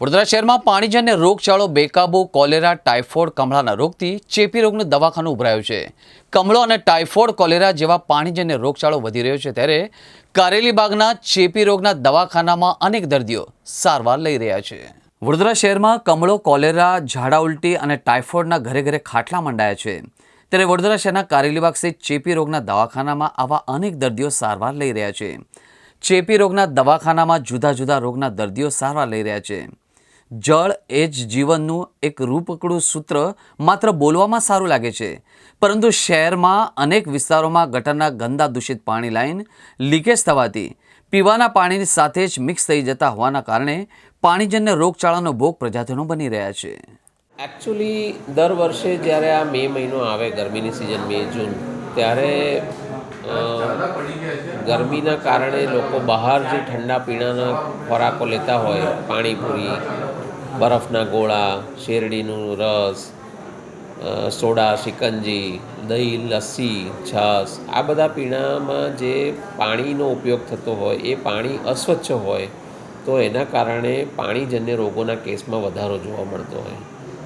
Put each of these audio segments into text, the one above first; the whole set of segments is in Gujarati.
વડોદરા શહેરમાં પાણીજન્ય રોગચાળો, બેકાબુ, કોલેરા, ટાઇફોઇડ કમળાના રોગથી ચેપી રોગનું દવાખાનું ઉભરાયું છે. કમળો અને ટાઇફોઇડ કોલેરા જેવા પાણીજન્ય રોગચાળો વધી રહ્યો છે ત્યારે કારેલીબાગના ચેપી રોગના દવાખાનામાં અનેક દર્દીઓ સારવાર લઈ રહ્યા છે. વડોદરા શહેરમાં કમળો, કોલેરા, ઝાડા ઉલટી અને ટાઇફોઇડના ઘરે ઘરે ખાટલા મંડાયા છે. ત્યારે વડોદરા શહેરના કારેલીબાગ સ્થિત ચેપી રોગના દવાખાનામાં આવા અનેક દર્દીઓ સારવાર લઈ રહ્યા છે. ચેપી રોગના દવાખાનામાં જુદા જુદા રોગના દર્દીઓ સારવાર લઈ રહ્યા છે. જળ એ જ જીવનનું એક રૂપકડું સૂત્ર માત્ર બોલવામાં સારું લાગે છે. પરંતુ શહેરમાં અનેક વિસ્તારોમાં ગટરના ગંદા દૂષિત પાણી લાઈન લીકેજ થવાથી પીવાના પાણીની સાથે જ મિક્સ થઈ જતા હોવાના કારણે પાણીજન્ય રોગચાળાનો ભોગ પ્રજાજનો બની રહ્યા છે. એકચ્યુઅલી દર વર્ષે જ્યારે આ મે મહિનો આવે, ગરમીની સિઝન મે જૂન, ત્યારે ગરમીના કારણે લોકો બહાર જે ઠંડા પીણાના ખોરાકો લેતા હોય, પાણીપુરી, બરફના ગોળા, શેરડીનું રસ સોડા, શિકંજી, દહીં, લસ્સી, છાશ, આ બધા પીણામાં જે પાણીનો ઉપયોગ થતો હોય, એ પાણી અસ્વચ્છ હોય, તો એના કારણે પાણીજન્ય રોગોના કેસમાં વધારો જોવા મળતો હોય.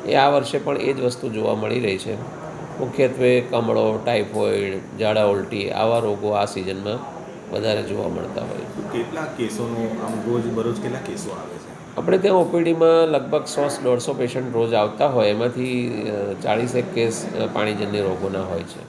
એ આ વર્ષે પણ એ જ વસ્તુ જોવા મળી રહી છે. મુખ્યત્વે કમળો ટાઇફોઇડ ઝાડા ઉલટી આવા રોગો આ સિઝનમાં વધારે જોવા મળતા હોય કેટલા કેસોનો આમ રોજ બરોજ કેટલા કેસો આવે છે? આપણે ત્યાં ઓપીડીમાં લગભગ સો દોઢસો પેશન્ટ રોજ આવતા હોય. એમાંથી ચાળીસેક કેસ પાણીજન્ય રોગોના હોય છે.